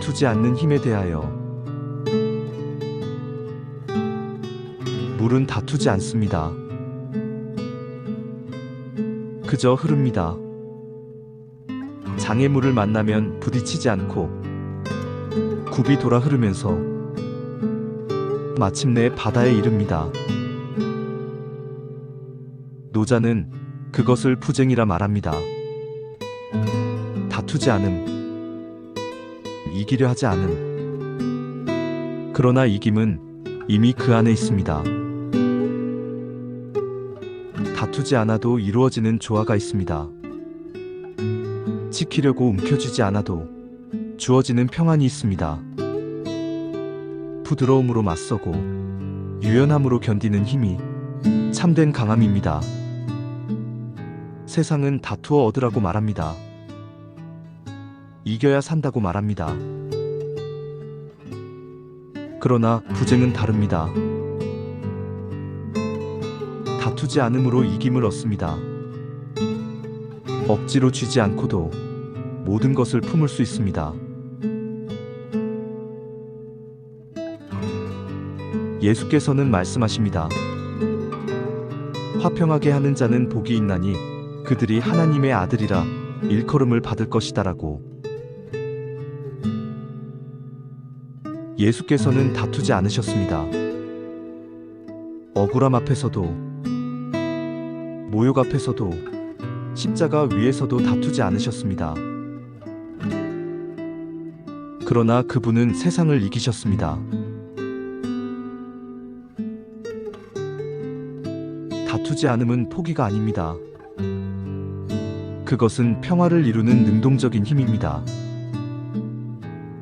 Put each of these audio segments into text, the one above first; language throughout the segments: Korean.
다투지 않는 힘에 대하여 물은 다투지 않습니다. 그저 흐릅니다. 장애물을 만나면 부딪히지 않고 굽이 돌아 흐르면서 마침내 바다에 이릅니다. 노자는 그것을 부쟁이라 말합니다. 다투지 않음, 이기려 하지 않음. 그러나 이김은 이미 그 안에 있습니다. 다투지 않아도 이루어지는 조화가 있습니다. 지키려고 움켜쥐지 않아도 주어지는 평안이 있습니다. 부드러움으로 맞서고 유연함으로 견디는 힘이 참된 강함입니다. 세상은 다투어 얻으라고 말합니다. 이겨야 산다고 말합니다. 그러나 부쟁은 다릅니다. 다투지 않음으로 이김을 얻습니다. 억지로 쥐지 않고도 모든 것을 품을 수 있습니다. 예수께서는 말씀하십니다. 화평하게 하는 자는 복이 있나니 그들이 하나님의 아들이라 일컬음을 받을 것이다라고. 예수께서는 다투지 않으셨습니다. 억울함 앞에서도 모욕 앞에서도 십자가 위에서도 다투지 않으셨습니다. 그러나 그분은 세상을 이기셨습니다. 다투지 않음은 포기가 아닙니다. 그것은 평화를 이루는 능동적인 힘입니다.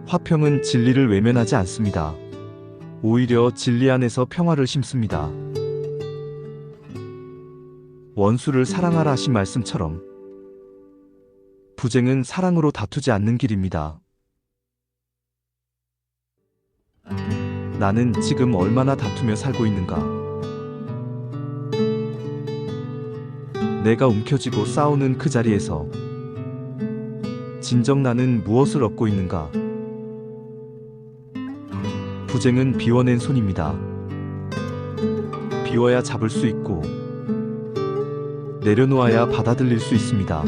화평은 진리를 외면하지 않습니다. 오히려 진리 안에서 평화를 심습니다. 원수를 사랑하라 하신 말씀처럼 부쟁은 사랑으로 다투지 않는 길입니다. 나는 지금 얼마나 다투며 살고 있는가? 내가 움켜쥐고 싸우는 그 자리에서 진정 나는 무엇을 얻고 있는가? 부쟁은 비워낸 손입니다. 비워야 잡을 수 있고 내려놓아야 받아들일 수 있습니다.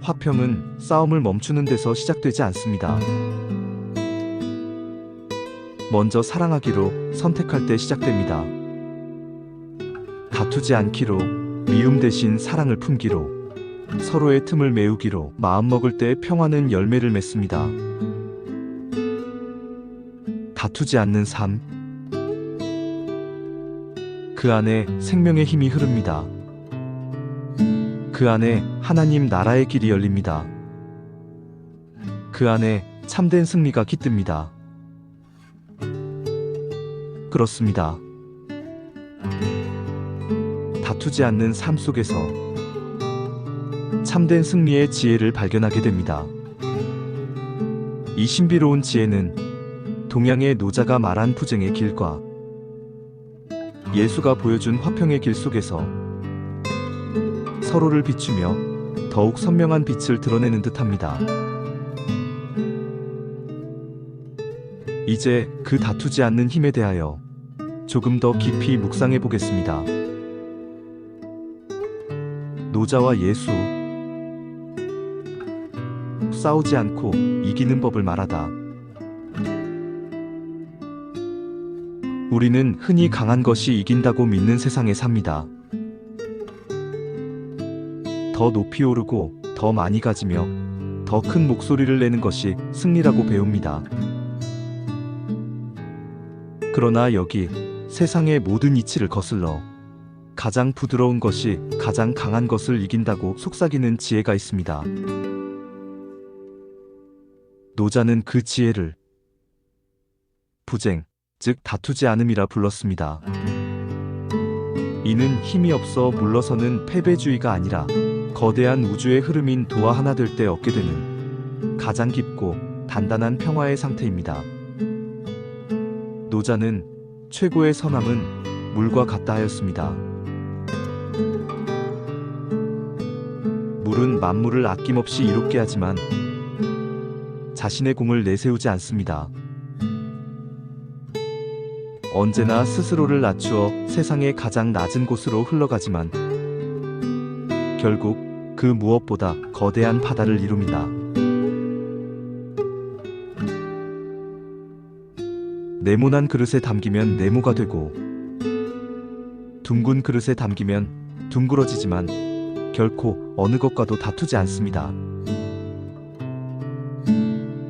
화평은 싸움을 멈추는 데서 시작되지 않습니다. 먼저 사랑하기로 선택할 때 시작됩니다. 다투지 않기로 미움 대신 사랑을 품기로 서로의 틈을 메우기로 마음먹을 때 평화는 열매를 맺습니다. 다투지 않는 삶. 그 안에 생명의 힘이 흐릅니다. 그 안에 하나님 나라의 길이 열립니다. 그 안에 참된 승리가 깃듭니다. 그렇습니다. 다투지 않는 삶 속에서 참된 승리의 지혜를 발견하게 됩니다. 이 신비로운 지혜는 동양의 노자가 말한 부쟁의 길과 예수가 보여준 화평의 길 속에서 서로를 비추며 더욱 선명한 빛을 드러내는 듯합니다. 이제 그 다투지 않는 힘에 대하여 조금 더 깊이 묵상해 보겠습니다. 노자와 예수 싸우지 않고 이기는 법을 말하다. 우리는 흔히 강한 것이 이긴다고 믿는 세상에 삽니다. 더 높이 오르고 더 많이 가지며 더 큰 목소리를 내는 것이 승리라고 배웁니다. 그러나 여기 세상의 모든 이치를 거슬러 가장 부드러운 것이 가장 강한 것을 이긴다고 속삭이는 지혜가 있습니다. 노자는 그 지혜를 부쟁, 즉 다투지 않음이라 불렀습니다. 이는 힘이 없어 물러서는 패배주의가 아니라 거대한 우주의 흐름인 도와 하나 될 때 얻게 되는 가장 깊고 단단한 평화의 상태입니다. 노자는 최고의 선함은 물과 같다 하였습니다. 물은 만물을 아낌없이 이롭게 하지만 자신의 공을 내세우지 않습니다. 언제나 스스로를 낮추어 세상의 가장 낮은 곳으로 흘러가지만 결국 그 무엇보다 거대한 바다를 이룹니다. 네모난 그릇에 담기면 네모가 되고 둥근 그릇에 담기면 둥그러지지만 결코 어느 것과도 다투지 않습니다.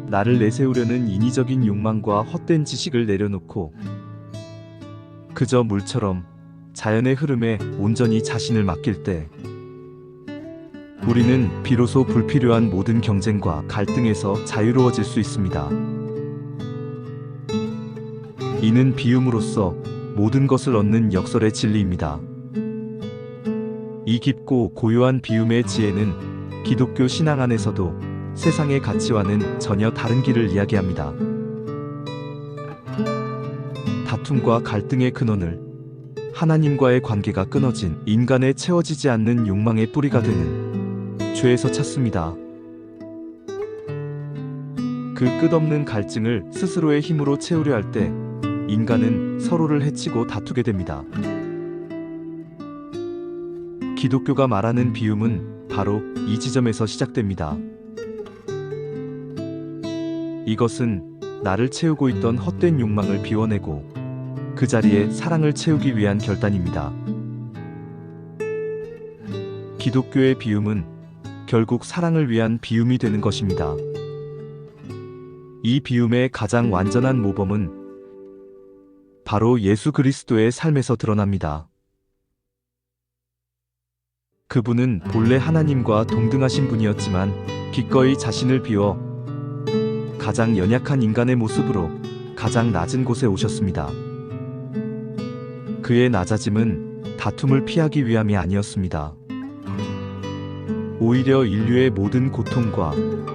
나를 내세우려는 인위적인 욕망과 헛된 지식을 내려놓고 그저 물처럼 자연의 흐름에 온전히 자신을 맡길 때 우리는 비로소 불필요한 모든 경쟁과 갈등에서 자유로워질 수 있습니다. 이는 비움으로써 모든 것을 얻는 역설의 진리입니다. 이 깊고 고요한 비움의 지혜는 기독교 신앙 안에서도 세상의 가치와는 전혀 다른 길을 이야기합니다. 다툼과 갈등의 근원을 하나님과의 관계가 끊어진 인간의 채워지지 않는 욕망의 뿌리가 되는 죄에서 찾습니다. 그 끝없는 갈증을 스스로의 힘으로 채우려 할 때 인간은 서로를 해치고 다투게 됩니다. 기독교가 말하는 비움은 바로 이 지점에서 시작됩니다. 이것은 나를 채우고 있던 헛된 욕망을 비워내고 그 자리에 사랑을 채우기 위한 결단입니다. 기독교의 비움은 결국 사랑을 위한 비움이 되는 것입니다. 이 비움의 가장 완전한 모범은 바로 예수 그리스도의 삶에서 드러납니다. 그분은 본래 하나님과 동등하신 분이었지만 기꺼이 자신을 비워 가장 연약한 인간의 모습으로 가장 낮은 곳에 오셨습니다. 그의 낮아짐은 다툼을 피하기 위함이 아니었습니다. 오히려 인류의 모든 고통과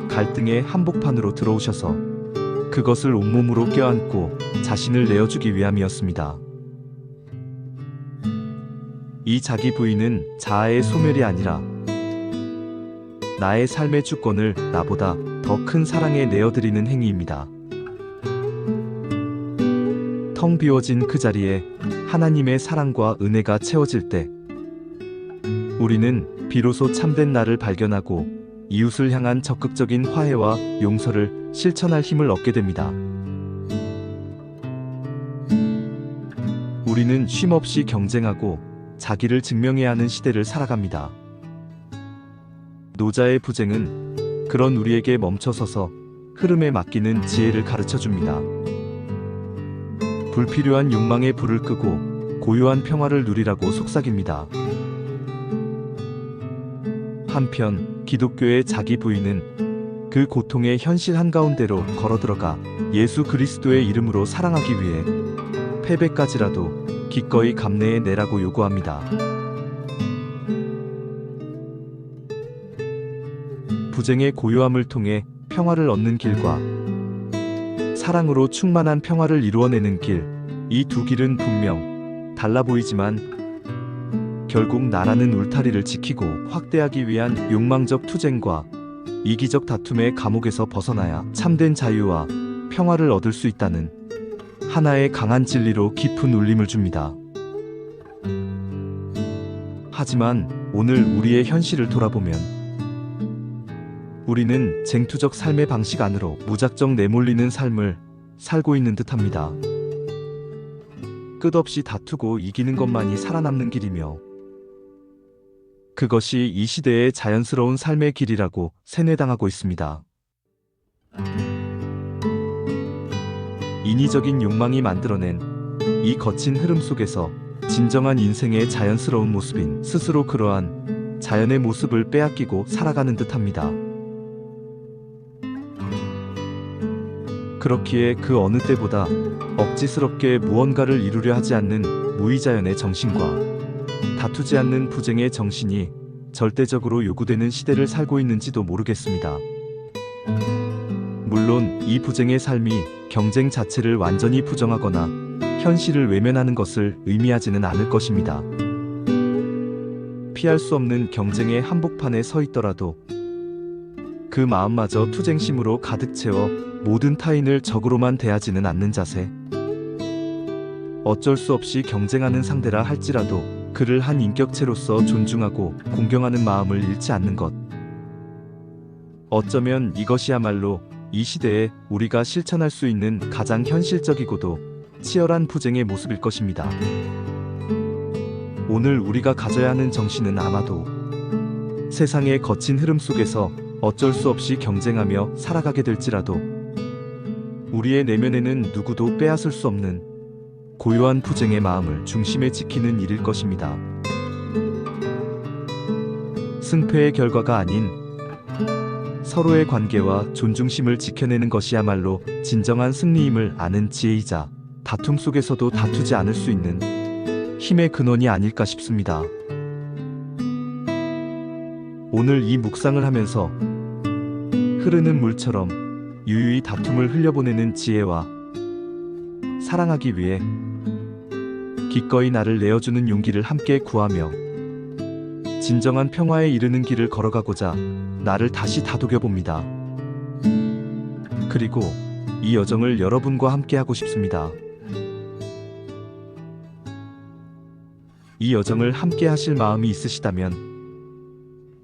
갈등의 한복판으로 들어오셔서 그것을 온몸으로 껴안고 자신을 내어주기 위함이었습니다. 이 자기 부인은 자아의 소멸이 아니라 나의 삶의 주권을 나보다 더 큰 사랑에 내어드리는 행위입니다. 텅 비워진 그 자리에 하나님의 사랑과 은혜가 채워질 때 우리는 비로소 참된 나를 발견하고 이웃을 향한 적극적인 화해와 용서를 실천할 힘을 얻게 됩니다. 우리는 쉼없이 경쟁하고 자기를 증명해야 하는 시대를 살아갑니다. 노자의 부쟁은 그런 우리에게 멈춰서서 흐름에 맡기는 지혜를 가르쳐 줍니다. 불필요한 욕망의 불을 끄고 고요한 평화를 누리라고 속삭입니다. 한편 기독교의 자기 부인은 그 고통의 현실 한가운데로 걸어 들어가 예수 그리스도의 이름으로 사랑하기 위해 패배까지라도 기꺼이 감내해 내라고 요구합니다. 부쟁의 고요함을 통해 평화를 얻는 길과 사랑으로 충만한 평화를 이루어내는 길, 이 두 길은 분명 달라 보이지만 결국 나라는 울타리를 지키고 확대하기 위한 욕망적 투쟁과 이기적 다툼의 감옥에서 벗어나야 참된 자유와 평화를 얻을 수 있다는 하나의 강한 진리로 깊은 울림을 줍니다. 하지만 오늘 우리의 현실을 돌아보면 우리는 쟁투적 삶의 방식 안으로 무작정 내몰리는 삶을 살고 있는 듯 합니다. 끝없이 다투고 이기는 것만이 살아남는 길이며 그것이 이 시대의 자연스러운 삶의 길이라고 세뇌당하고 있습니다. 인위적인 욕망이 만들어낸 이 거친 흐름 속에서 진정한 인생의 자연스러운 모습인 스스로 그러한 자연의 모습을 빼앗기고 살아가는 듯 합니다. 그렇기에 그 어느 때보다 억지스럽게 무언가를 이루려 하지 않는 무의자연의 정신과 다투지 않는 부쟁의 정신이 절대적으로 요구되는 시대를 살고 있는지도 모르겠습니다. 물론 이 부쟁의 삶이 경쟁 자체를 완전히 부정하거나 현실을 외면하는 것을 의미하지는 않을 것입니다. 피할 수 없는 경쟁의 한복판에 서 있더라도 그 마음마저 투쟁심으로 가득 채워 모든 타인을 적으로만 대하지는 않는 자세. 어쩔 수 없이 경쟁하는 상대라 할지라도 그를 한 인격체로서 존중하고 공경하는 마음을 잃지 않는 것. 어쩌면 이것이야말로 이 시대에 우리가 실천할 수 있는 가장 현실적이고도 치열한 부쟁의 모습일 것입니다. 오늘 우리가 가져야 하는 정신은 아마도 세상의 거친 흐름 속에서 어쩔 수 없이 경쟁하며 살아가게 될지라도 우리의 내면에는 누구도 빼앗을 수 없는 고요한 부쟁의 마음을 중심에 지키는 일일 것입니다. 승패의 결과가 아닌 서로의 관계와 존중심을 지켜내는 것이야말로 진정한 승리임을 아는 지혜이자 다툼 속에서도 다투지 않을 수 있는 힘의 근원이 아닐까 싶습니다. 오늘 이 묵상을 하면서 흐르는 물처럼 유유히 다툼을 흘려보내는 지혜와 사랑하기 위해 기꺼이 나를 내어주는 용기를 함께 구하며 진정한 평화에 이르는 길을 걸어가고자 나를 다시 다독여 봅니다. 그리고 이 여정을 여러분과 함께 하고 싶습니다. 이 여정을 함께 하실 마음이 있으시다면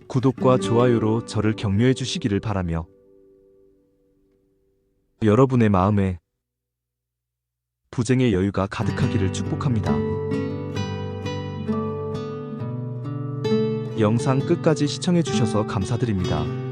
구독과 좋아요로 저를 격려해 주시기를 바라며 여러분의 마음에 부쟁의 여유가 가득하기를 축복합니다. 영상 끝까지 시청해 주셔서 감사드립니다.